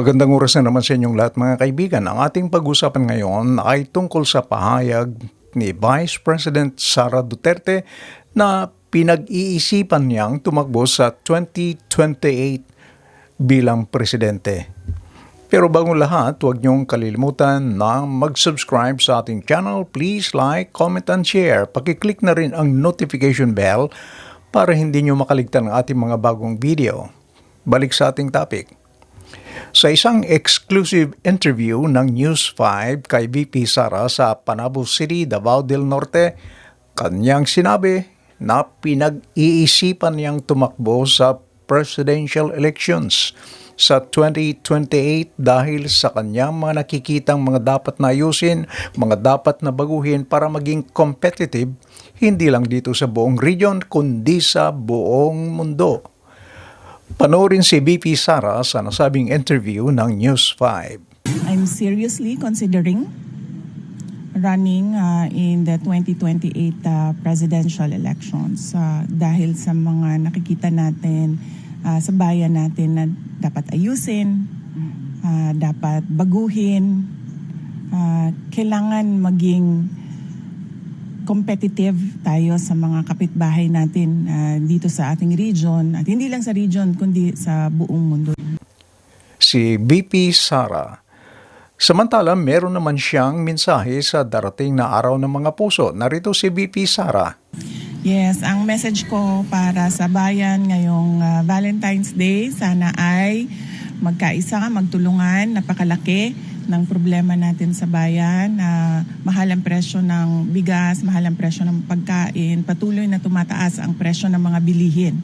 Magandang oras na naman sa inyong lahat mga kaibigan. Ang ating pag-usapan ngayon ay tungkol sa pahayag ni Vice President Sara Duterte na pinag-iisipan niyang tumakbo sa 2028 bilang presidente. Pero bago lahat, huwag niyong kalilimutan na mag-subscribe sa ating channel. Please like, comment, and share. Pakiclick na rin ang notification bell para hindi niyo makaligtan ang ating mga bagong video. Balik sa ating topic. Sa isang exclusive interview ng News 5 kay VP Sara sa Panabo City, Davao del Norte, kanyang sinabi na pinag-iisipan niyang tumakbo sa presidential elections sa 2028 dahil sa kanyang mga nakikitang mga dapat na ayusin, mga dapat na baguhin para maging competitive hindi lang dito sa buong region kundi sa buong mundo. Panoorin si BP Sara sa nasabing interview ng News 5. I'm seriously considering running uh, in the 2028 uh, presidential elections uh, dahil sa mga nakikita natin uh, sa bayan natin na dapat ayusin, uh, dapat baguhin, uh, kailangan maging competitive tayo sa mga kapitbahay natin uh, dito sa ating region at hindi lang sa region kundi sa buong mundo. Si BP Sara. Samantala, meron naman siyang mensahe sa darating na araw ng mga puso. Narito si BP Sara. Yes, ang message ko para sa bayan ngayong uh, Valentine's Day, sana ay magkaisa, magtulungan, napakalaki ng problema natin sa bayan. Uh, mahal ang presyo ng bigas, mahal ang presyo ng pagkain, patuloy na tumataas ang presyo ng mga bilihin.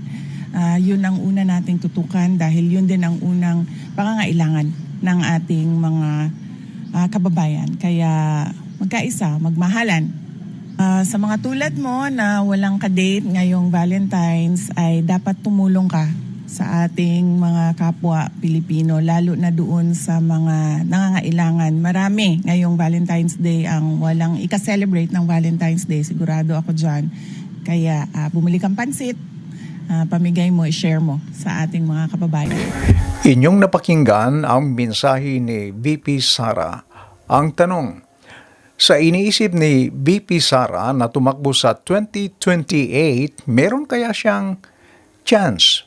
Uh, yun ang una nating tutukan dahil yun din ang unang pangangailangan ng ating mga uh, kababayan. Kaya magkaisa, magmahalan. Uh, sa mga tulad mo na walang kadate ngayong Valentine's ay dapat tumulong ka sa ating mga kapwa Pilipino lalo na doon sa mga nangangailangan. Marami ngayong Valentine's Day ang walang ika-celebrate ng Valentine's Day. Sigurado ako dyan. Kaya uh, bumili kang pansit, uh, pamigay mo, i-share mo sa ating mga kababayan. Inyong napakinggan ang mensahe ni BP Sara. Ang tanong, sa iniisip ni BP Sara na tumakbo sa 2028, meron kaya siyang chance?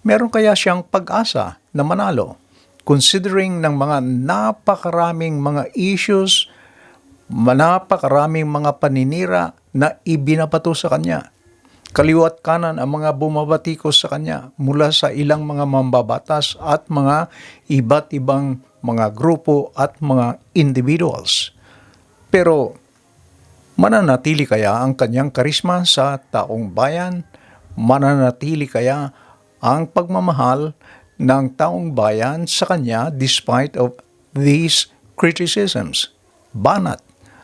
Meron kaya siyang pag-asa na manalo? Considering ng mga napakaraming mga issues, napakaraming mga paninira na ibinabato sa kanya. Kaliwat kanan ang mga bumabatikos sa kanya mula sa ilang mga mambabatas at mga iba't ibang mga grupo at mga individuals. Pero mananatili kaya ang kanyang karisma sa taong bayan? Mananatili kaya ang pagmamahal ng taong bayan sa kanya despite of these criticisms, banat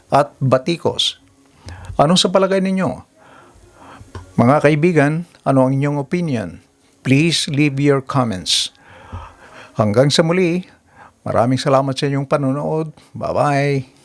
at batikos? Ano sa palagay ninyo? Mga kaibigan, ano ang inyong opinion? Please leave your comments. Hanggang sa muli, maraming salamat sa inyong panonood. Bye-bye!